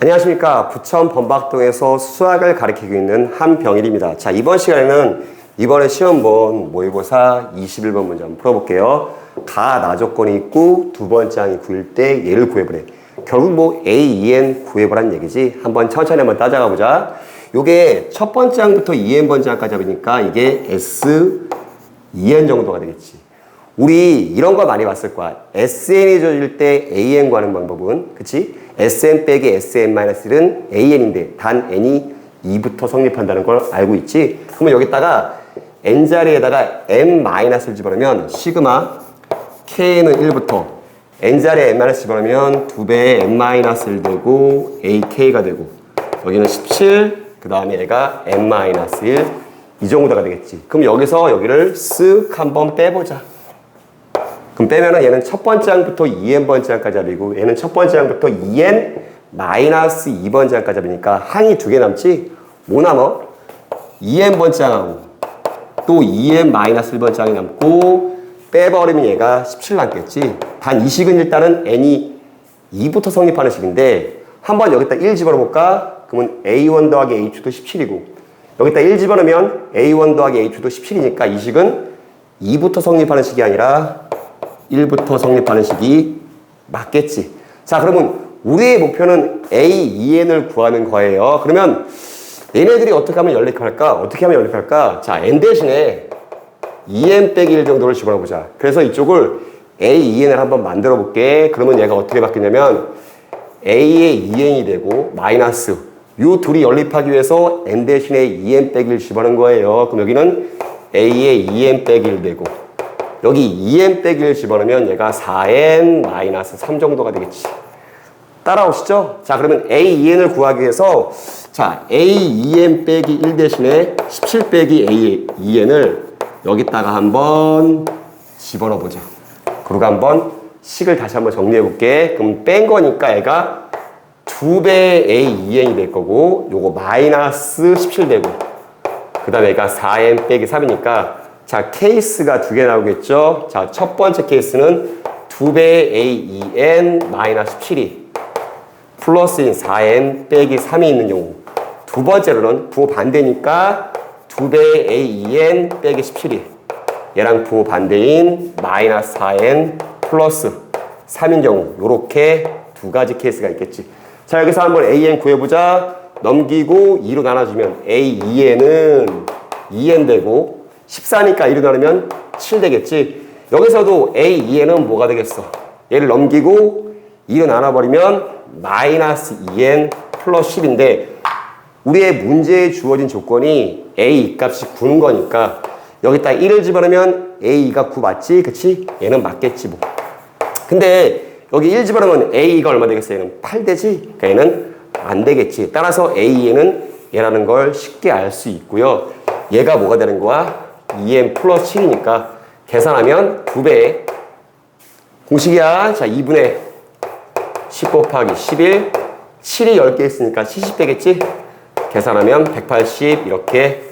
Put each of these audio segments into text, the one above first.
안녕하십니까. 부천 범박동에서 수학을 가르치고 있는 한병일입니다. 자, 이번 시간에는 이번에 시험 본 모의고사 21번 문제 한번 풀어볼게요. 가, 나 조건이 있고 두 번째 항이 구일 때 얘를 구해보래. 결국 뭐 A, EN 구해보라는 얘기지. 한번 천천히 한번 따져가 보자. 요게 첫 번째 항부터 EN 번째 항까지 해보니까 이게 S, EN 정도가 되겠지. 우리 이런 거 많이 봤을 거야. SN이 져질 때 AN 구하는 방법은, 그치? SN 빼기 SN-1은 AN인데, 단 N이 2부터 성립한다는 걸 알고 있지? 그러면 여기다가 N 자리에다가 M-를 집어넣으면, 시그마 K는 1부터, N 자리에 M-을 집어넣으면 2배의 M-를 되고, AK가 되고, 여기는 17, 그 다음에 얘가 M-1, 이 정도가 되겠지. 그럼 여기서 여기를 쓱 한번 빼보자. 그럼 빼면은 얘는 첫 번째 항부터 2n 번째 항까지 잡이고 얘는 첫 번째 항부터 2n 마이너스 2번째 항까지 잡으니까 항이 두 개 남지 뭐 남어? 2n 번째 항하고 또 2n 마이너스 1번째 항이 남고 빼버리면 얘가 17 남겠지 단 이 식은 일단은 n이 2부터 성립하는 식인데 한번 여기다 1 집어넣어볼까? 그러면 a1 더하기 a2도 17이고 여기다 1 집어넣으면 a1 더하기 a2도 17이니까 이 식은 2부터 성립하는 식이 아니라 1부터 성립하는 식이 맞겠지. 자, 그러면 우리의 목표는 A, EN을 구하는 거예요. 그러면 얘네들이 어떻게 하면 연립할까? 어떻게 하면 연립할까? 자, N 대신에 EN 빼기 1 정도를 집어넣어 보자. 그래서 이쪽을 A, EN을 한번 만들어 볼게. 그러면 얘가 어떻게 바뀌냐면 A의 EN이 되고 마이너스 요 둘이 연립하기 위해서 N 대신에 EN 빼기 1 집어넣은 거예요. 그럼 여기는 A의 EN 빼기 1 되고 여기 2n 빼기 1 집어넣으면 얘가 4n 마이너스 3 정도가 되겠지. 따라오시죠? 자, 그러면 a, 2n을 구하기 위해서 자, a, 2n 빼기 1 대신에 17 빼기 a, 2n을 여기다가 한번 집어넣어 보자. 그리고 한번 식을 다시 한번 정리해 볼게. 그럼 뺀 거니까 얘가 2배 a, 2n이 될 거고 요거 마이너스 17 되고 그 다음에 얘가 4n 빼기 3이니까 자, 케이스가 두 개 나오겠죠? 자, 첫 번째 케이스는 2배 AEN 마이너스 17이 플러스인 4N 빼기 3이 있는 경우. 두 번째로는 부호 반대니까 2배 AEN 빼기 17이 얘랑 부호 반대인 마이너스 4N 플러스 3인 경우. 요렇게 두 가지 케이스가 있겠지. 자, 여기서 한번 AN 구해보자. 넘기고 2로 나눠주면 AEN은 2N 되고 14니까 1로 나누면 7 되겠지. 여기서도 A, 2N은 뭐가 되겠어? 얘를 넘기고 2로 나눠버리면 마이너스 2N 플러스 10인데 우리의 문제에 주어진 조건이 A 값이 9는 거니까 여기다 1을 집어넣으면 A가 9 맞지? 그치? 얘는 맞겠지 뭐. 근데 여기 1 집어넣으면 A가 얼마 되겠어? 얘는 8 되지? 그러니까 얘는 안 되겠지. 따라서 A는 얘라는 걸 쉽게 알 수 있고요. 얘가 뭐가 되는 거야? 2n 플러스 7이니까 계산하면 2배 공식이야. 자 2분의 10 곱하기 11 7이 10개 있으니까 70 되겠지? 계산하면 180 이렇게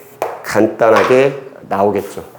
간단하게 나오겠죠